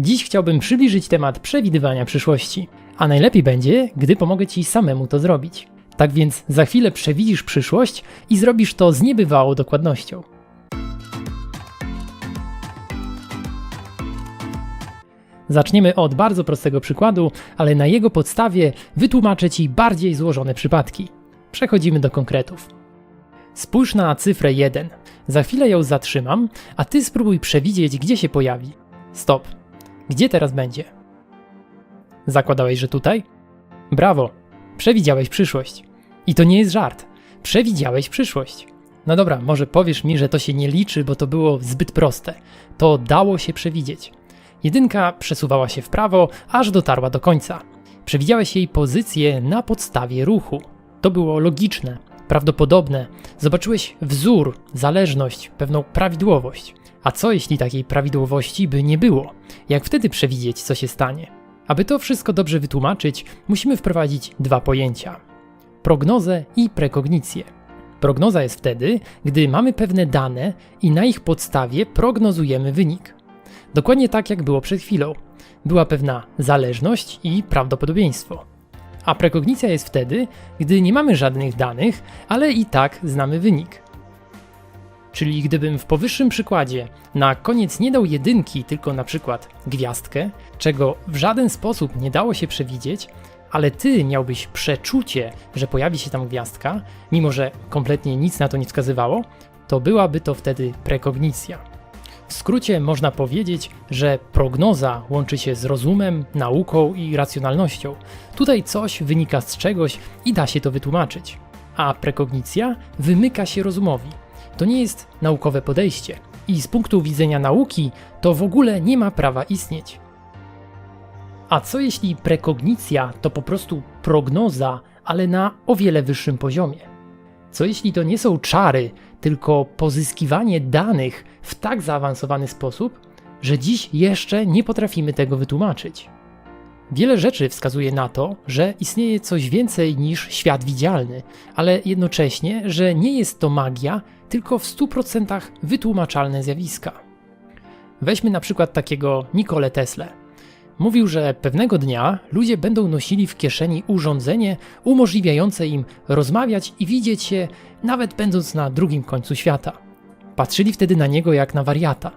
Dziś chciałbym przybliżyć temat przewidywania przyszłości, a najlepiej będzie, gdy pomogę Ci samemu to zrobić. Tak więc za chwilę przewidzisz przyszłość i zrobisz to z niebywałą dokładnością. Zaczniemy od bardzo prostego przykładu, ale na jego podstawie wytłumaczę Ci bardziej złożone przypadki. Przechodzimy do konkretów. Spójrz na cyfrę 1. Za chwilę ją zatrzymam, a Ty spróbuj przewidzieć, gdzie się pojawi. Stop. Gdzie teraz będzie? Zakładałeś, że tutaj? Brawo. Przewidziałeś przyszłość. I to nie jest żart. Przewidziałeś przyszłość. No dobra, może powiesz mi, że to się nie liczy, bo to było zbyt proste. To dało się przewidzieć. Jedynka przesuwała się w prawo, aż dotarła do końca. Przewidziałeś jej pozycję na podstawie ruchu. To było logiczne, prawdopodobne. Zobaczyłeś wzór, zależność, pewną prawidłowość. A co jeśli takiej prawidłowości by nie było? Jak wtedy przewidzieć, co się stanie? Aby to wszystko dobrze wytłumaczyć, musimy wprowadzić dwa pojęcia: prognozę i prekognicję. Prognoza jest wtedy, gdy mamy pewne dane i na ich podstawie prognozujemy wynik. Dokładnie tak jak było przed chwilą. Była pewna zależność i prawdopodobieństwo. A prekognicja jest wtedy, gdy nie mamy żadnych danych, ale i tak znamy wynik. Czyli gdybym w powyższym przykładzie na koniec nie dał jedynki, tylko na przykład gwiazdkę, czego w żaden sposób nie dało się przewidzieć, ale ty miałbyś przeczucie, że pojawi się tam gwiazdka, mimo że kompletnie nic na to nie wskazywało, to byłaby to wtedy prekognicja. W skrócie można powiedzieć, że prognoza łączy się z rozumem, nauką i racjonalnością. Tutaj coś wynika z czegoś i da się to wytłumaczyć. A prekognicja wymyka się rozumowi. To nie jest naukowe podejście i z punktu widzenia nauki to w ogóle nie ma prawa istnieć. A co jeśli prekognicja to po prostu prognoza, ale na o wiele wyższym poziomie? Co jeśli to nie są czary, tylko pozyskiwanie danych w tak zaawansowany sposób, że dziś jeszcze nie potrafimy tego wytłumaczyć? Wiele rzeczy wskazuje na to, że istnieje coś więcej niż świat widzialny, ale jednocześnie, że nie jest to magia, tylko w 100% wytłumaczalne zjawiska. Weźmy na przykład takiego Nikolę Tesla. Mówił, że pewnego dnia ludzie będą nosili w kieszeni urządzenie umożliwiające im rozmawiać i widzieć się, nawet będąc na drugim końcu świata. Patrzyli wtedy na niego jak na wariata.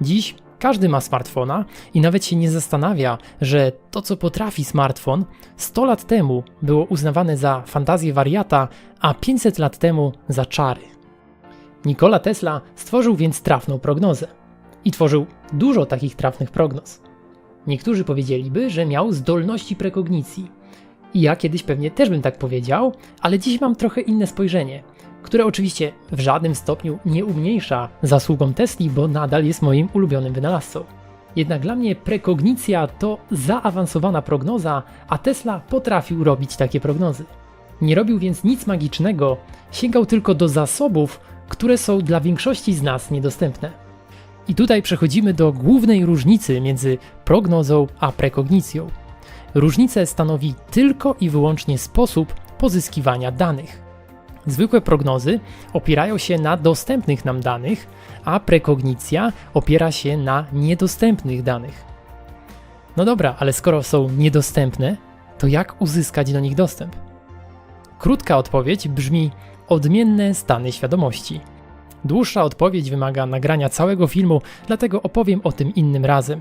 Dziś każdy ma smartfona i nawet się nie zastanawia, że to, co potrafi smartfon, 100 lat temu było uznawane za fantazję wariata, a 500 lat temu za czary. Nikola Tesla stworzył więc trafną prognozę. I tworzył dużo takich trafnych prognoz. Niektórzy powiedzieliby, że miał zdolności prekognicji. I ja kiedyś pewnie też bym tak powiedział, ale dziś mam trochę inne spojrzenie, które oczywiście w żadnym stopniu nie umniejsza zasługom Tesli, bo nadal jest moim ulubionym wynalazcą. Jednak dla mnie prekognicja to zaawansowana prognoza, a Tesla potrafił robić takie prognozy. Nie robił więc nic magicznego, sięgał tylko do zasobów, które są dla większości z nas niedostępne. I tutaj przechodzimy do głównej różnicy między prognozą a prekognicją. Różnicę stanowi tylko i wyłącznie sposób pozyskiwania danych. Zwykłe prognozy opierają się na dostępnych nam danych, a prekognicja opiera się na niedostępnych danych. No dobra, ale skoro są niedostępne, to jak uzyskać do nich dostęp? Krótka odpowiedź brzmi odmienne stany świadomości. Dłuższa odpowiedź wymaga nagrania całego filmu, dlatego opowiem o tym innym razem.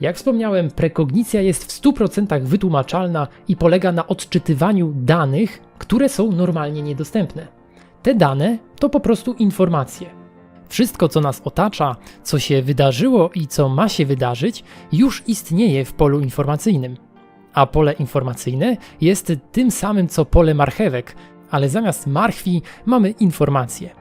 Jak wspomniałem, prekognicja jest w 100% wytłumaczalna i polega na odczytywaniu danych, które są normalnie niedostępne. Te dane to po prostu informacje. Wszystko, co nas otacza, co się wydarzyło i co ma się wydarzyć, już istnieje w polu informacyjnym. A pole informacyjne jest tym samym co pole marchewek, ale zamiast marchwi mamy informacje.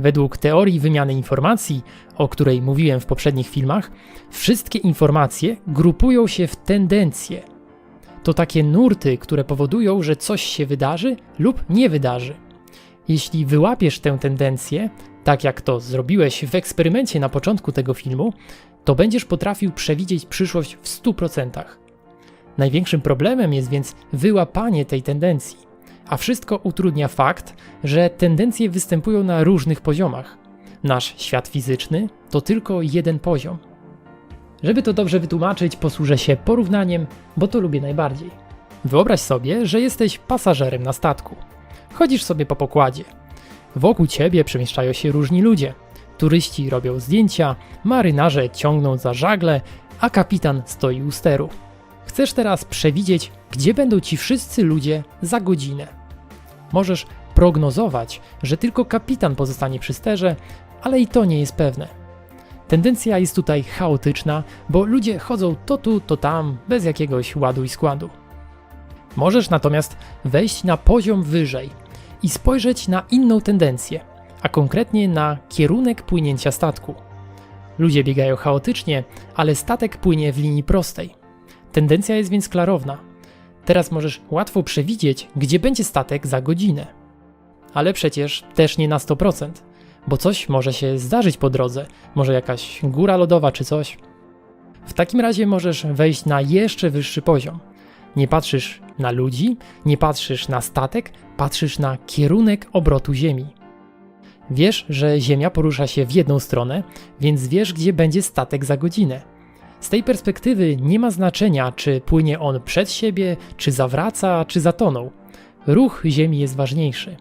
Według teorii wymiany informacji, o której mówiłem w poprzednich filmach, wszystkie informacje grupują się w tendencje. To takie nurty, które powodują, że coś się wydarzy lub nie wydarzy. Jeśli wyłapiesz tę tendencję, tak jak to zrobiłeś w eksperymencie na początku tego filmu, to będziesz potrafił przewidzieć przyszłość w 100%. Największym problemem jest więc wyłapanie tej tendencji a wszystko utrudnia fakt, że tendencje występują na różnych poziomach. Nasz świat fizyczny to tylko jeden poziom. Żeby to dobrze wytłumaczyć, posłużę się porównaniem, bo to lubię najbardziej. Wyobraź sobie, że jesteś pasażerem na statku. Chodzisz sobie po pokładzie. Wokół ciebie przemieszczają się różni ludzie. Turyści robią zdjęcia, marynarze ciągną za żagle, a kapitan stoi u steru. Chcesz teraz przewidzieć, gdzie będą ci wszyscy ludzie za godzinę. Możesz prognozować, że tylko kapitan pozostanie przy sterze, ale i to nie jest pewne. Tendencja jest tutaj chaotyczna, bo ludzie chodzą to tu, to tam, bez jakiegoś ładu i składu. Możesz natomiast wejść na poziom wyżej i spojrzeć na inną tendencję, a konkretnie na kierunek płynięcia statku. Ludzie biegają chaotycznie, ale statek płynie w linii prostej. Tendencja jest więc klarowna. Teraz możesz łatwo przewidzieć, gdzie będzie statek za godzinę. Ale przecież też nie na 100%, bo coś może się zdarzyć po drodze, może jakaś góra lodowa czy coś. W takim razie możesz wejść na jeszcze wyższy poziom. Nie patrzysz na ludzi, nie patrzysz na statek, patrzysz na kierunek obrotu Ziemi. Wiesz, że Ziemia porusza się w jedną stronę, więc wiesz, gdzie będzie statek za godzinę. Z tej perspektywy nie ma znaczenia, czy płynie on przed siebie, czy zawraca, czy zatonął. Ruch Ziemi jest ważniejszy.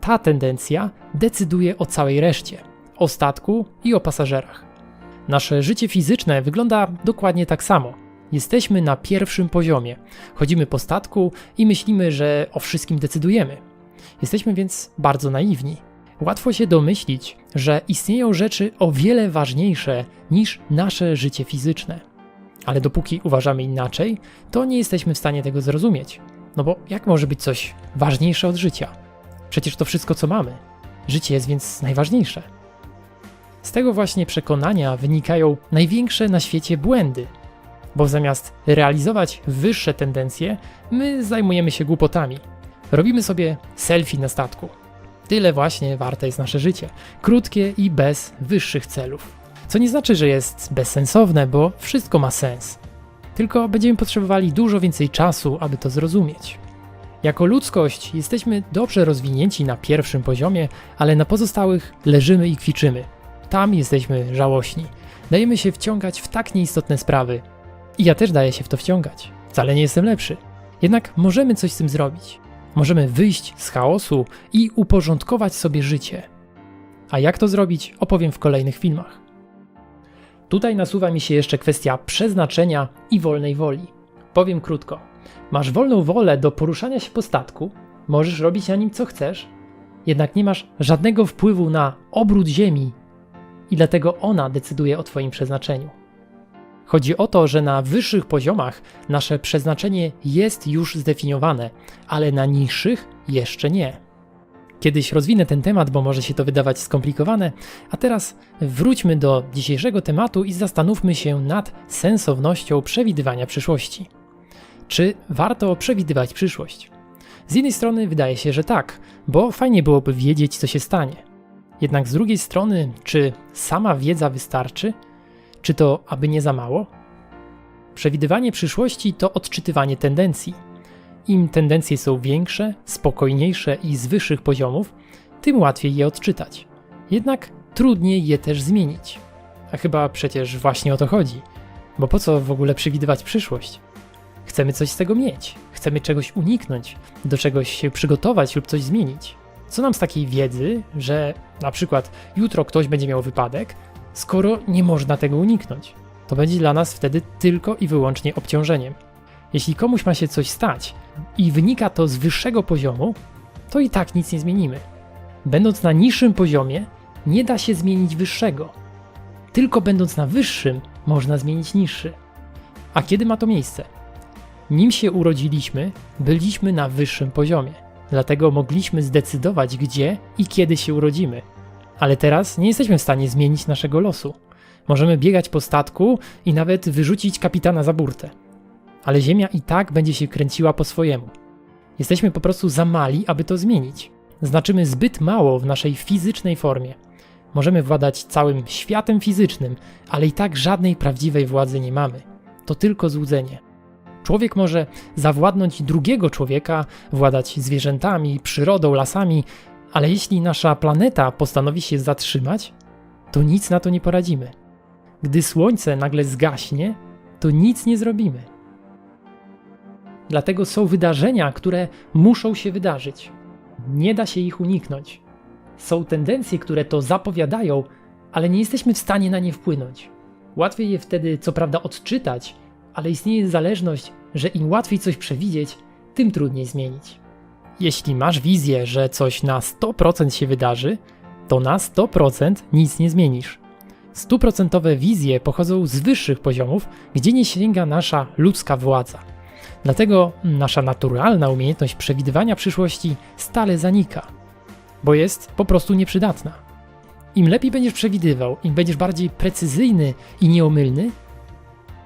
Ta tendencja decyduje o całej reszcie, o statku i o pasażerach. Nasze życie fizyczne wygląda dokładnie tak samo. Jesteśmy na pierwszym poziomie. Chodzimy po statku i myślimy, że o wszystkim decydujemy. Jesteśmy więc bardzo naiwni. Łatwo się domyślić, że istnieją rzeczy o wiele ważniejsze niż nasze życie fizyczne. Ale dopóki uważamy inaczej, to nie jesteśmy w stanie tego zrozumieć. No bo jak może być coś ważniejsze od życia? Przecież to wszystko, co mamy. Życie jest więc najważniejsze. Z tego właśnie przekonania wynikają największe na świecie błędy, bo zamiast realizować wyższe tendencje, my zajmujemy się głupotami. Robimy sobie selfie na statku. Tyle właśnie warte jest nasze życie. Krótkie i bez wyższych celów. Co nie znaczy, że jest bezsensowne, bo wszystko ma sens. Tylko będziemy potrzebowali dużo więcej czasu, aby to zrozumieć. Jako ludzkość jesteśmy dobrze rozwinięci na pierwszym poziomie, ale na pozostałych leżymy i kwiczymy. Tam jesteśmy żałośni. Dajemy się wciągać w tak nieistotne sprawy. I ja też daję się w to wciągać. Wcale nie jestem lepszy. Jednak możemy coś z tym zrobić. Możemy wyjść z chaosu i uporządkować sobie życie. A jak to zrobić, opowiem w kolejnych filmach. Tutaj nasuwa mi się jeszcze kwestia przeznaczenia i wolnej woli. Powiem krótko. Masz wolną wolę do poruszania się po statku, możesz robić na nim co chcesz, jednak nie masz żadnego wpływu na obrót Ziemi i dlatego ona decyduje o Twoim przeznaczeniu. Chodzi o to, że na wyższych poziomach nasze przeznaczenie jest już zdefiniowane, ale na niższych jeszcze nie. Kiedyś rozwinę ten temat, bo może się to wydawać skomplikowane, a teraz wróćmy do dzisiejszego tematu i zastanówmy się nad sensownością przewidywania przyszłości. Czy warto przewidywać przyszłość? Z jednej strony wydaje się, że tak, bo fajnie byłoby wiedzieć, co się stanie. Jednak z drugiej strony, czy sama wiedza wystarczy? Czy to aby nie za mało? Przewidywanie przyszłości to odczytywanie tendencji. Im tendencje są większe, spokojniejsze i z wyższych poziomów, tym łatwiej je odczytać. Jednak trudniej je też zmienić. A chyba przecież właśnie o to chodzi. Bo po co w ogóle przewidywać przyszłość? Chcemy coś z tego mieć, chcemy czegoś uniknąć, do czegoś się przygotować lub coś zmienić. Co nam z takiej wiedzy, że na przykład jutro ktoś będzie miał wypadek, skoro nie można tego uniknąć? To będzie dla nas wtedy tylko i wyłącznie obciążeniem. Jeśli komuś ma się coś stać i wynika to z wyższego poziomu, to i tak nic nie zmienimy. Będąc na niższym poziomie, nie da się zmienić wyższego. Tylko będąc na wyższym, można zmienić niższy. A kiedy ma to miejsce? Nim się urodziliśmy, byliśmy na wyższym poziomie, dlatego mogliśmy zdecydować, gdzie i kiedy się urodzimy. Ale teraz nie jesteśmy w stanie zmienić naszego losu. Możemy biegać po statku i nawet wyrzucić kapitana za burtę. Ale Ziemia i tak będzie się kręciła po swojemu. Jesteśmy po prostu za mali, aby to zmienić. Znaczymy zbyt mało w naszej fizycznej formie. Możemy władać całym światem fizycznym, ale i tak żadnej prawdziwej władzy nie mamy. To tylko złudzenie. Człowiek może zawładnąć drugiego człowieka, władać zwierzętami, przyrodą, lasami, ale jeśli nasza planeta postanowi się zatrzymać, to nic na to nie poradzimy. gdy słońce nagle zgaśnie, to nic nie zrobimy. Dlatego są wydarzenia, które muszą się wydarzyć. Nie da się ich uniknąć. Są tendencje, które to zapowiadają, ale nie jesteśmy w stanie na nie wpłynąć. Łatwiej je wtedy, co prawda, odczytać, ale istnieje zależność, że im łatwiej coś przewidzieć, tym trudniej zmienić. Jeśli masz wizję, że coś na 100% się wydarzy, to na 100% nic nie zmienisz. Stuprocentowe wizje pochodzą z wyższych poziomów, gdzie nie sięga nasza ludzka władza. Dlatego nasza naturalna umiejętność przewidywania przyszłości stale zanika, bo jest po prostu nieprzydatna. Im lepiej będziesz przewidywał, im będziesz bardziej precyzyjny i nieomylny,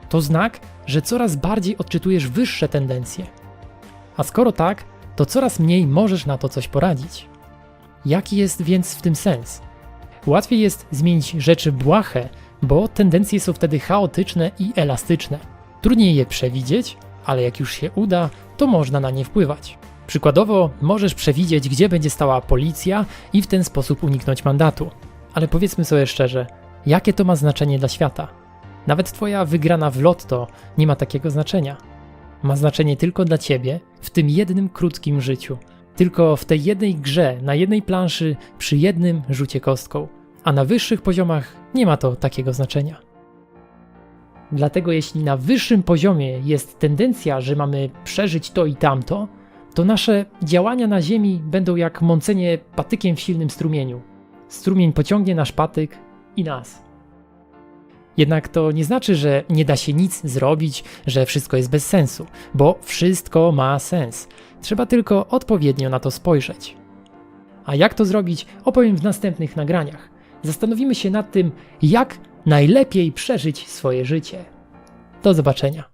to znak, że coraz bardziej odczytujesz wyższe tendencje. A skoro tak, to coraz mniej możesz na to coś poradzić. Jaki jest więc w tym sens? Łatwiej jest zmienić rzeczy błahe, bo tendencje są wtedy chaotyczne i elastyczne. Trudniej je przewidzieć, ale jak już się uda, to można na nie wpływać. Przykładowo, możesz przewidzieć, gdzie będzie stała policja i w ten sposób uniknąć mandatu. Ale powiedzmy sobie szczerze, jakie to ma znaczenie dla świata? Nawet Twoja wygrana w lotto nie ma takiego znaczenia. Ma znaczenie tylko dla Ciebie w tym jednym krótkim życiu. Tylko w tej jednej grze, na jednej planszy, przy jednym rzucie kostką. A na wyższych poziomach nie ma to takiego znaczenia. Dlatego jeśli na wyższym poziomie jest tendencja, że mamy przeżyć to i tamto, to nasze działania na Ziemi będą jak mącenie patykiem w silnym strumieniu. Strumień pociągnie nasz patyk i nas. Jednak to nie znaczy, że nie da się nic zrobić, że wszystko jest bez sensu, bo wszystko ma sens. Trzeba tylko odpowiednio na to spojrzeć. A jak to zrobić, opowiem w następnych nagraniach. Zastanowimy się nad tym, jak najlepiej przeżyć swoje życie. Do zobaczenia.